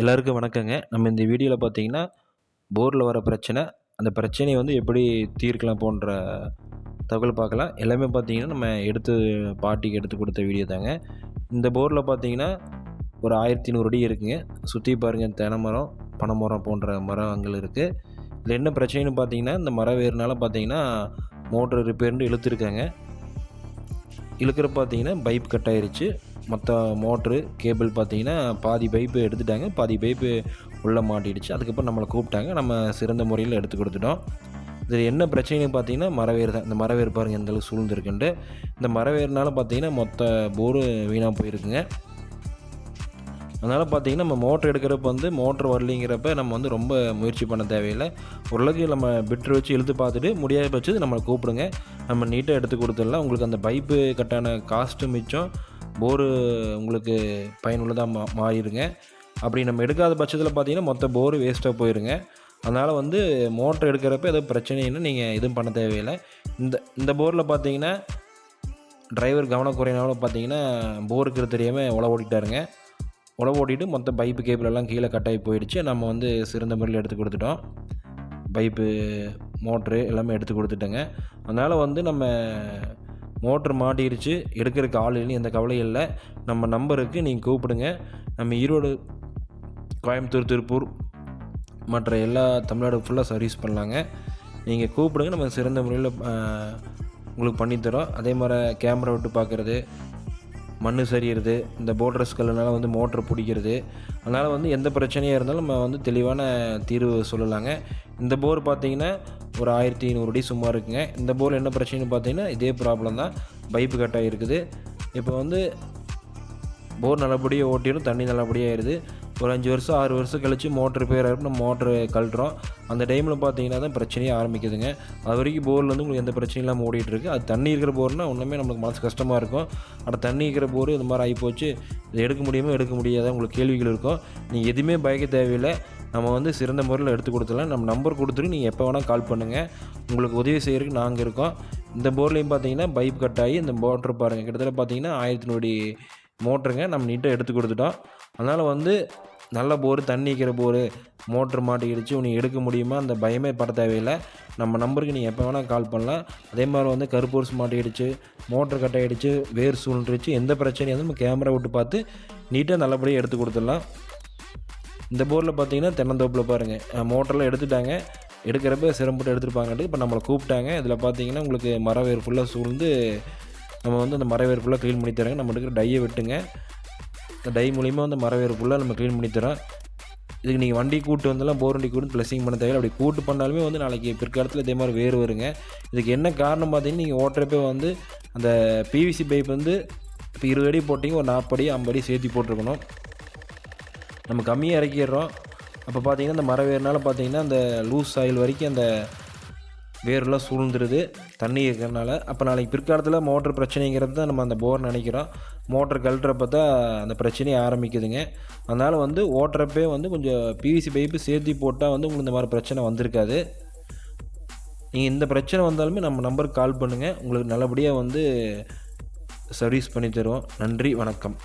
எல்லாருக்கும் வணக்கங்க. நம்ம இந்த வீடியோவில் பார்த்தீங்கன்னா போரில் வர பிரச்சனை அந்த பிரச்சனையை வந்து எப்படி தீர்க்கலாம் போன்ற தகவல் பார்க்கலாம் எல்லாமே பார்த்தீங்கன்னா நம்ம எடுத்து பாட்டிக்கு எடுத்து கொடுத்த வீடியோ தாங்க. இந்த போரில் பார்த்தீங்கன்னா ஒரு ஆயிரத்தி நூறு அடி இருக்குங்க. சுற்றி பாருங்கள் தென்னை மரம் பனை மரம் போன்ற மரங்கள் இருக்குது இதில் என்ன பிரச்சனைன்னு பார்த்தீங்கன்னா இந்த மரம் வேறுனால பார்த்தீங்கன்னா மோட்ரு ரிப்பேர்னு இழுத்துருக்காங்க. இழுக்கிற பார்த்தீங்கன்னா பைப் கட் ஆயிருச்சு. மொத்த மோட்ரு கேபிள் பார்த்தீங்கன்னா பாதி பைப்பு எடுத்துட்டாங்க பாதி பைப்பு உள்ளே மாட்டிடுச்சு. அதுக்கப்புறம் நம்மளை கூப்பிட்டாங்க நம்ம சிறந்த முறையில் எடுத்து கொடுத்துட்டோம். இதில் என்ன பிரச்சனைன்னு பார்த்தீங்கன்னா மரவேர் தான். இந்த மரவேர் பாருங்கள் எந்த அளவுக்கு சூழ்ந்துருக்குன்ட்டு. இந்த மரவேர்னால பார்த்தீங்கன்னா மொத்த போரு வீணாக போயிருக்குங்க. அதனால் பார்த்தீங்கன்னா நம்ம மோட்ரு எடுக்கிறப்ப வந்து மோட்ரு வரலிங்கிறப்ப நம்ம வந்து ரொம்ப முயற்சி பண்ண தேவையில்லை. ஓரளவுக்கு நம்ம பிட்ரு வச்சு இழுத்து பார்த்துட்டு முடியாத பட்சத்து நம்மளை கூப்பிடுங்க. நம்ம நீட்டாக எடுத்து கொடுத்துடலாம். உங்களுக்கு அந்த பைப்பு கட்டான காஸ்ட்டு மிச்சம். போரு உங்களுக்கு பயனுள்ளதாக மா மாறிடுங்க. அப்படி நம்ம எடுக்காத பட்சத்தில் பார்த்தீங்கன்னா மொத்த போரு வேஸ்ட்டாக போயிருங்க. அதனால் வந்து மோட்ரு எடுக்கிறப்ப ஏதோ பிரச்சனைன்னு நீங்கள் எதுவும் பண்ண தேவையில்லை. இந்த இந்த போரில் பார்த்தீங்கன்னா டிரைவர் கவனக்குறையினாலும் பார்த்தீங்கன்னா போருக்கு தெரியாமல் உழ ஓட்டிட்டாருங்க. உழ ஓட்டிட்டு மொத்த பைப்பு கேபிள் எல்லாம் கீழே கட்டாகி போயிடுச்சு. நம்ம வந்து சிறந்த முறையில் எடுத்து கொடுத்துட்டோம். பைப்பு மோட்ரு எல்லாமே எடுத்து கொடுத்துட்டோங்க. அதனால் வந்து நம்ம மோட்ரு மாட்டிருச்சு எடுக்கிறதுக்கு ஆள் இல்லை எந்த கவலையும் இல்லை. நம்ம நம்பருக்கு நீங்கள் கூப்பிடுங்க. நம்ம ஈரோடு கோயம்புத்தூர் திருப்பூர் மற்ற எல்லா தமிழ்நாடு ஃபுல்லாக சர்வீஸ் பண்ணலாங்க. நீங்கள் கூப்பிடுங்க நம்ம சிறந்த முறையில் உங்களுக்கு பண்ணித்தரோம். அதே மாதிரி கேமரா விட்டு பார்க்குறது மண் சரியறது இந்த போட்ரஸ் கல்லுனால வந்து மோட்ரு பிடிக்கிறது. அதனால் வந்து எந்த பிரச்சனையாக இருந்தாலும் நம்ம வந்து தெளிவான தீர்வு சொல்லலாங்க. இந்த போர் பார்த்தீங்கன்னா ஒரு ஆயிரத்தி ஐநூறு அடி சும்மா இருக்குங்க. இந்த போர் என்ன பிரச்சனைன்னு பார்த்தீங்கன்னா இதே ப்ராப்ளம் தான். பைப்பு கட்டாக இருக்குது இப்போ வந்து போர் நல்லபடியாக ஓட்டிடும் தண்ணி நல்லபடியாக ஆயிடுது ஒரு அஞ்சு வருஷம் ஆறு வருஷம் கழித்து மோட்ரு ரிப்பேர் ஆகிடும் நம்ம மோட்ரு கழட்டுறோம். அந்த டைமில் பார்த்தீங்கன்னா தான் பிரச்சனையே ஆரம்பிக்குதுங்க. அது வரைக்கும் போரில் வந்து உங்களுக்கு எந்த பிரச்சனையும் இல்லாமல் ஓடிட்டுருக்கு அது தண்ணி இருக்கிற போர்னால் ஒன்றுமே நம்மளுக்கு மனசு கஷ்டமாக இருக்கும். ஆனால் தண்ணி இருக்கிற போர் இது மாதிரி ஆகிப்போச்சு இது எடுக்க முடியுமோ எடுக்க முடியாத உங்களுக்கு கேள்விகள் இருக்கும். நீங்கள் எதுவுமே பயக்க தேவையில்லை. நம்ம வந்து சிறந்த முறையில் எடுத்து கொடுத்துடலாம். நம்ம நம்பர் கொடுத்துட்டு நீங்கள் எப்போ வேணால் கால் பண்ணுங்கள் உங்களுக்கு உதவி செய்கிறதுக்கு நாங்கள் இருக்கோம். இந்த போர்லேயும் பார்த்தீங்கன்னா பைப் கட் ஆகி இந்த மோட்ரு பாருங்கள் கிட்டத்தட்ட பார்த்தீங்கன்னா ஆயிரத்தி நூறு மோட்ருங்க நம்ம நீட்டாக எடுத்து கொடுத்துட்டோம். அதனால் வந்து நல்ல போர் தண்ணி நிற்கிற போர் மோட்ரு மாட்டிக்கிடுச்சு உனக்கு எடுக்க முடியுமா? அந்த பயமே பட தேவையில்லை. நம்ம நம்பருக்கு நீங்கள் எப்போ வேணால் கால் பண்ணலாம். அதே மாதிரி வந்து கருப்பூர்ஸ் மாட்டிக்கிடுச்சு மோட்ரு கட் ஆகிடுச்சு வேர் சூழ்ந்துருச்சு எந்த பிரச்சனையும் வந்து நம்ம கேமரா விட்டு பார்த்து நீட்டாக நல்லபடியாக எடுத்து கொடுத்துடலாம். இந்த போரில் பார்த்தீங்கன்னா தென்னந்தோப்பில் பாருங்கள் மோட்டரில் எடுத்துட்டாங்க. எடுக்கிறப்ப சிரமப்பட்டு எடுத்துருப்பாங்கட்டு இப்போ நம்மளை கூப்பிட்டாங்க. இதில் பார்த்தீங்கன்னா உங்களுக்கு மரவேர் ஃபுல்லாக சூழ்ந்து நம்ம வந்து அந்த மரவேர் ஃபுல்லாக க்ளீன் பண்ணி தராங்க நம்ம எடுக்கிற டையை வெட்டுங்க. இந்த டை மூலிமா வந்து மரவேர் ஃபுல்லாக நம்ம க்ளீன் பண்ணி தரோம் இதுக்கு நீங்கள் வண்டி கூட்டு வந்தாலும் போர் வண்டி கூட்டு ப்ளஸிங் பண்ண தேவையில்லை. அப்படி கூட்டு பண்ணாலுமே வந்து நாளைக்கு பிற்காலத்தில் இதே மாதிரி வேறு வருங்க. இதுக்கு என்ன காரணம் பார்த்தீங்கன்னா நீங்கள் ஓட்டுறப்ப வந்து அந்த பிவிசி பைப் வந்து இப்போ இருபது அடி போட்டிங்க ஒரு நாற்படி ஐம்படி சேர்த்து போட்டிருக்கணும். நம்ம கம்மியாக இறக்கிடுறோம். அப்போ பார்த்தீங்கன்னா அந்த மரவேறுனால பார்த்தீங்கன்னா அந்த லூஸ் ஆயில் வரைக்கும் அந்த வேர்லாம் சூழ்ந்துருது தண்ணி இருக்கிறனால. அப்போ நாளைக்கு பிற்காலத்தில் மோட்ரு பிரச்சனைங்கிறது தான் நம்ம அந்த போர் நினைக்கிறோம். மோட்ரு கழட்டுறப்ப தான் அந்த பிரச்சனையே ஆரம்பிக்குதுங்க. அதனால் வந்து ஓட்டுறப்பே வந்து கொஞ்சம் பிவிசி பைப்பு சேர்த்து போட்டால் வந்து உங்களுக்கு இந்த மாதிரி பிரச்சனை வந்திருக்காது. நீங்கள் இந்த பிரச்சனை வந்தாலுமே நம்ம நம்பருக்கு கால் பண்ணுங்கள் உங்களுக்கு நல்லபடியாக வந்து சர்வீஸ் பண்ணி தருவோம். நன்றி வணக்கம்.